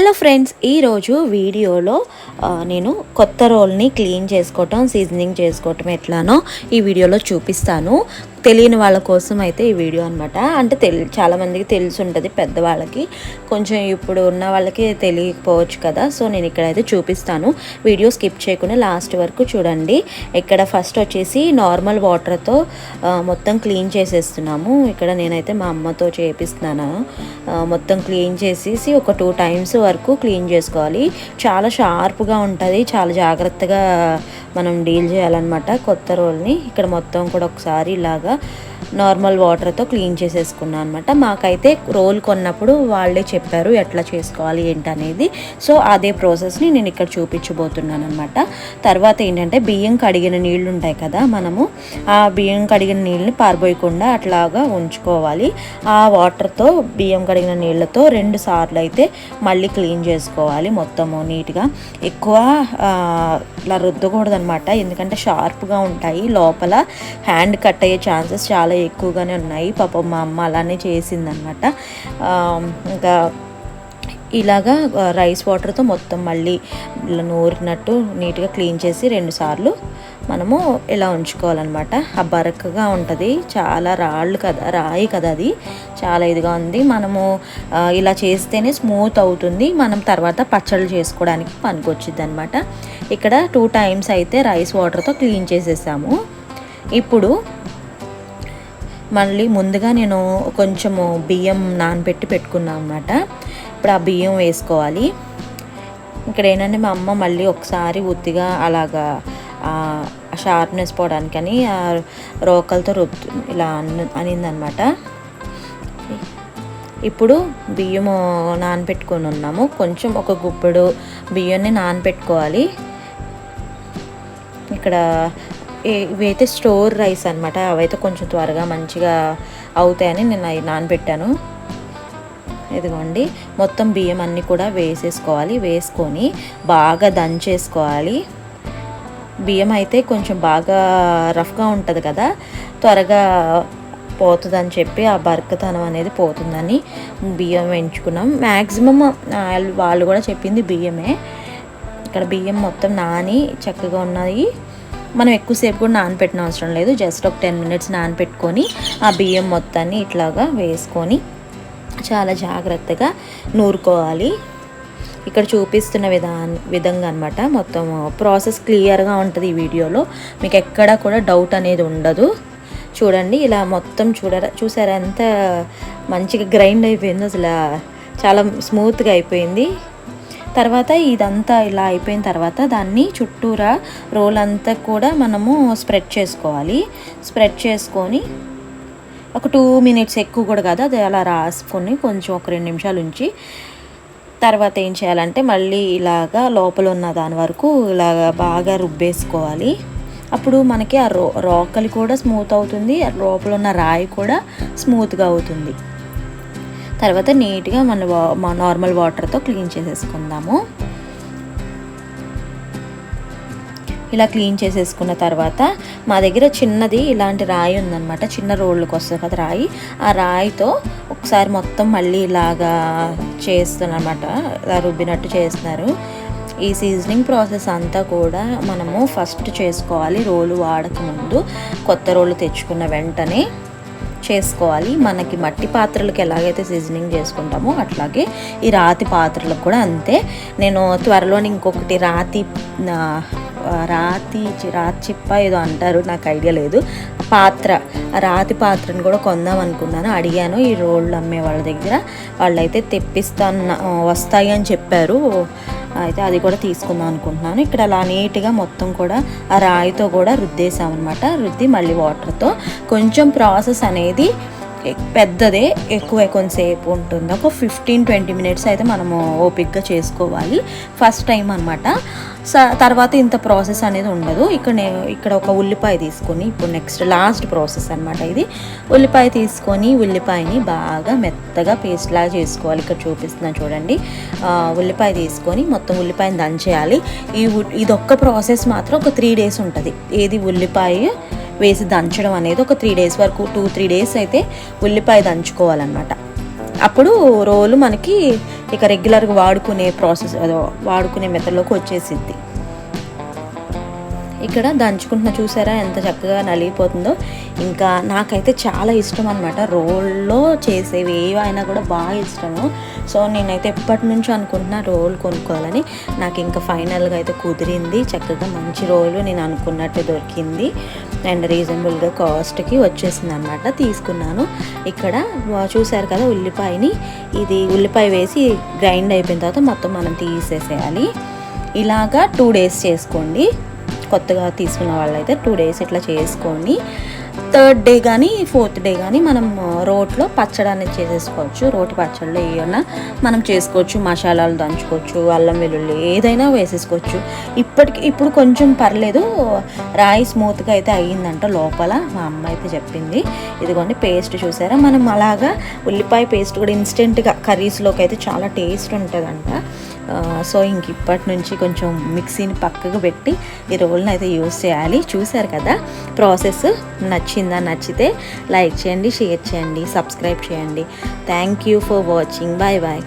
Hello friends ఈరోజు వీడియోలో నేను కొత్త రోల్ని క్లీన్ చేసుకోవటం సీజనింగ్ చేసుకోవటం ఎట్లానో ఈ వీడియోలో చూపిస్తాను. తెలియని వాళ్ళ కోసం అయితే ఈ వీడియో అనమాట అంటే తెలి చాలామందికి తెలిసి ఉంటుంది పెద్దవాళ్ళకి. కొంచెం ఇప్పుడు ఉన్న వాళ్ళకి తెలియకపోవచ్చు కదా. సో నేను ఇక్కడైతే చూపిస్తాను. వీడియో స్కిప్ చేయకుండా లాస్ట్ వరకు చూడండి. ఇక్కడ ఫస్ట్ వచ్చేసి నార్మల్ వాటర్తో మొత్తం క్లీన్ చేసేస్తున్నాము. ఇక్కడ నేనైతే మా అమ్మతో చేపిస్తున్నాను. మొత్తం క్లీన్ చేసేసి ఒక టూ టైమ్స్ వరకు క్లీన్ చేసుకోవాలి. చాలా షార్ప్గా ఉంటుంది. చాలా జాగ్రత్తగా మనం డీల్ చేయాలన్నమాట కొత్త రోల్ని. ఇక్కడ మొత్తం కూడా ఒకసారి ఇలాగా నార్మల్ వాటర్తో క్లీన్ చేసేసుకున్నాను అనమాట మాకైతే రోల్ కొన్నప్పుడు వాళ్ళే చెప్పారు ఎట్లా చేసుకోవాలి ఏంటనేది. సో అదే ప్రాసెస్ని నేను ఇక్కడ చూపించబోతున్నాను అనమాట తర్వాత ఏంటంటే బియ్యం కడిగిన నీళ్ళు ఉంటాయి కదా మనము ఆ బియ్యం కడిగిన నీళ్ళని పారబోయకుండా అట్లాగా ఉంచుకోవాలి. ఆ వాటర్తో బియ్యం కడిగిన నీళ్ళతో రెండు సార్లు అయితే మళ్ళీ క్లీన్ చేసుకోవాలి మొత్తము నీట్గా. ఎక్కువ ఇలా రుద్దకూడదు అనమాట ఎందుకంటే షార్ప్గా ఉంటాయి. లోపల హ్యాండ్ కట్ అయ్యే ఛాన్సెస్ చాలా ఎక్కువగానే ఉన్నాయి. పాపం మా అమ్మ అలానే చేసిందనమాట ఇంకా ఇలాగా రైస్ వాటర్తో మొత్తం మళ్ళీ ఇలా నూరినట్టు నీట్గా క్లీన్ చేసి రెండుసార్లు మనము ఇలా ఉంచుకోవాలన్నమాట. ఆ బరకగా ఉంటుంది. చాలా రాళ్ళు కదా రాయి కదా అది. చాలా ఇదిగా ఉంది. మనము ఇలా చేస్తేనే స్మూత్ అవుతుంది. మనం తర్వాత పచ్చళ్ళు చేసుకోవడానికి పనికొచ్చిద్ది అనమాట ఇక్కడ టూ టైమ్స్ అయితే రైస్ వాటర్తో క్లీన్ చేసేసాము. ఇప్పుడు మళ్ళీ ముందుగా నేను కొంచెము బియ్యం నానబెట్టి పెట్టుకున్నాను అనమాట ఇప్పుడు ఆ బియ్యం వేసుకోవాలి. ఇక్కడ ఏంటంటే మా అమ్మ మళ్ళీ ఒకసారి ఉత్తిగా అలాగా షార్ప్నెస్ పోవడానికని ఆ రోకలతో రుద్దు ఇలా అన్ అనిందనమాట ఇప్పుడు బియ్యము నానబెట్టుకొని ఉన్నాము. కొంచెం ఒక గుప్పెడు బియ్యాన్ని నానబెట్టుకోవాలి. ఇక్కడ ఇవైతే స్టోర్ రైస్ అనమాట అవైతే కొంచెం త్వరగా మంచిగా అవుతాయని నేను అవి నానబెట్టాను. ఇదిగోండి మొత్తం బియ్యం అన్నీ కూడా వేసేసుకోవాలి వేసుకొని బాగా దంచేసుకోవాలి. బియ్యం అయితే కొంచెం బాగా రఫ్గా ఉంటుంది కదా త్వరగా పోతుందని చెప్పి ఆ బరకతనం అనేది పోతుందని బియ్యం ఎంచుకున్నాం మ్యాక్సిమం వాళ్ళు కూడా చెప్పింది బియ్యమే. ఇక్కడ బియ్యం మొత్తం నాని చక్కగా ఉన్నాయి. మనం ఎక్కువసేపు కూడా నానపెట్టిన అవసరం లేదు. జస్ట్ ఒక టెన్ మినిట్స్ నానపెట్టుకొని ఆ బియ్యం మొత్తాన్ని ఇట్లాగా వేసుకొని చాలా జాగ్రత్తగా నూరుకోవాలి. ఇక్కడ చూపిస్తున్న విధా విధంగా అనమాట మొత్తం ప్రాసెస్ క్లియర్గా ఉంటుంది ఈ వీడియోలో. మీకు ఎక్కడా కూడా డౌట్ అనేది ఉండదు. చూడండి ఇలా మొత్తం చూడరా చూసారా ఎంత మంచిగా గ్రైండ్ అయిపోయింది అసలు. చాలా స్మూత్గా అయిపోయింది. తర్వాత ఇదంతా ఇలా అయిపోయిన తర్వాత దాన్ని చుట్టూరా రోల్ అంతా కూడా మనము స్ప్రెడ్ చేసుకోవాలి. స్ప్రెడ్ చేసుకొని ఒక టూ మినిట్స్ ఎక్కువ కూడా కాదు అది అలా రాసుకొని కొంచెం ఒక రెండు నిమిషాలు ఉంచి తర్వాత ఏం చేయాలంటే మళ్ళీ ఇలాగా లోపల ఉన్న దాని వరకు ఇలాగా బాగా రుబ్బేసుకోవాలి. అప్పుడు మనకి ఆ రో రోకలి కూడా స్మూత్ అవుతుంది లోపల ఉన్న రాయి కూడా స్మూత్గా అవుతుంది. తర్వాత నీట్గా మన వా- మా నార్మల్ వాటర్తో క్లీన్ చేసేసుకుందాము. ఇలా క్లీన్ చేసేసుకున్న తర్వాత మా దగ్గర చిన్నది ఇలాంటి రాయి ఉందనమాట చిన్న రోళ్ళకి వస్తుంది కదా రాయి. ఆ రాయితో ఒకసారి మొత్తం మళ్ళీ ఇలాగా చేస్తున్నమాట. ఇలా రుబ్బినట్టు చేస్తున్నారు. ఈ సీజనింగ్ ప్రాసెస్ అంతా కూడా మనము ఫస్ట్ చేసుకోవాలి రోలు వాడక ముందు కొత్త రోలు తెచ్చుకున్న వెంటనే చేసుకోవాలి. మనకి మట్టి పాత్రలకు ఎలాగైతే సీజనింగ్ చేసుకుంటామో అట్లాగే ఈ రాతి పాత్రలకు కూడా అంతే. నేను త్వరలోనే ఇంకొకటి రాతి రాతి చి- రాతి చిప్ప ఏదో అంటారు నాకు ఐడియా లేదు. పాత్ర రాతి పాత్రను కూడా కొందాం అనుకున్నాను. అడిగాను ఈ రోళ్ళు అమ్మే వాళ్ళ దగ్గర. వాళ్ళైతే తెప్పిస్తాను వస్తాయి అని చెప్పారు. అయితే అది కూడా తీసుకుందాం అనుకుంటున్నాను. ఇక్కడ అలా నీట్గా మొత్తం కూడా ఆ రాయితో కూడా రుద్దేసామన్నమాట రుద్ది మళ్ళీ వాటర్తో కొంచెం ప్రాసెస్ అనేది పెద్దదే ఎక్కువ కొంతసేపు ఉంటుంది. ఒక ఫిఫ్టీన్ ట్వంటీ మినిట్స్ అయితే మనము ఓపిక్గా చేసుకోవాలి. ఫస్ట్ టైం అనమాట స తర్వాత ఇంత ప్రాసెస్ అనేది ఉండదు. ఇక్కడ ఇక్కడ ఒక ఉల్లిపాయ తీసుకొని ఇప్పుడు నెక్స్ట్ లాస్ట్ ప్రాసెస్ అనమాట ఇది. ఉల్లిపాయ తీసుకొని ఉల్లిపాయని బాగా మెత్తగా పేస్ట్ లాగా చేసుకోవాలి. ఇక్కడ చూపిస్తున్నాను చూడండి. ఉల్లిపాయ తీసుకొని మొత్తం ఉల్లిపాయని దంచేయాలి. ఈ ఇదొక్క ప్రాసెస్ మాత్రం ఒక త్రీ డేస్ ఉంటుంది. ఏది ఉల్లిపాయ వేసి దంచడం అనేది ఒక త్రీ డేస్ వరకు టూ త్రీ డేస్ అయితే ఉల్లిపాయ దంచుకోవాలన్నమాట. అప్పుడు రోలు మనకి ఇక రెగ్యులర్గా వాడుకునే ప్రాసెస్ వాడుకునే మెథడ్లోకి వచ్చేసిద్ది. ఇక్కడ దంచుకుంటున్న చూసారా ఎంత చక్కగా నలిగిపోతుందో. ఇంకా నాకైతే చాలా ఇష్టం అనమాట రోల్లో చేసేవి ఏవైనా కూడా బాగా ఇష్టము. సో నేనైతే ఎప్పటి నుంచో అనుకుంటున్నా రోల్ కొనుక్కోవాలని. నాకు ఇంకా ఫైనల్గా అయితే కుదిరింది. చక్కగా మంచి రోలు నేను అనుకున్నట్టు దొరికింది. అండ్ రీజనబుల్గా కాస్ట్కి వచ్చేసింది అనమాట తీసుకున్నాను. ఇక్కడ చూసారు చూశారు కదా ఉల్లిపాయని. ఇది ఉల్లిపాయ వేసి గ్రైండ్ అయిపోయిన తర్వాత మొత్తం మనం తీసేసేయాలి. ఇలాగా టూ డేస్ చేసుకోండి. కొత్తగా తీసుకున్న వాళ్ళైతే టూ డేస్ ఇట్లా చేసుకొని థర్డ్ డే కానీ ఫోర్త్ డే కానీ మనం రోట్లో పచ్చడి అనేది చేసేసుకోవచ్చు. రోటి పచ్చళ్ళు ఏమన్నా మనం చేసుకోవచ్చు. మసాలాలు దంచుకోవచ్చు అల్లం వెల్లుల్లి ఏదైనా వేసేసుకోవచ్చు. ఇప్పటికి ఇప్పుడు కొంచెం పర్లేదు. రాయి స్మూత్గా అయితే అయ్యిందంట లోపల మా అమ్మ అయితే చెప్పింది. ఇదిగోండి పేస్ట్ చూసారా? మనం అలాగా ఉల్లిపాయ పేస్ట్ కూడా ఇన్స్టెంట్గా కర్రీస్లోకి అయితే చాలా టేస్ట్ ఉంటుందంట. సో ఇంక ఇప్పటి నుంచి కొంచెం మిక్సీని పక్కకు పెట్టి ఈ రోల్ని అయితే యూస్ చేయాలి. చూశారు కదా ప్రాసెస్ నచ్చిందా నచ్చితే లైక్ చేయండి షేర్ చేయండి సబ్స్క్రైబ్ చేయండి. Thank you for watching bye bye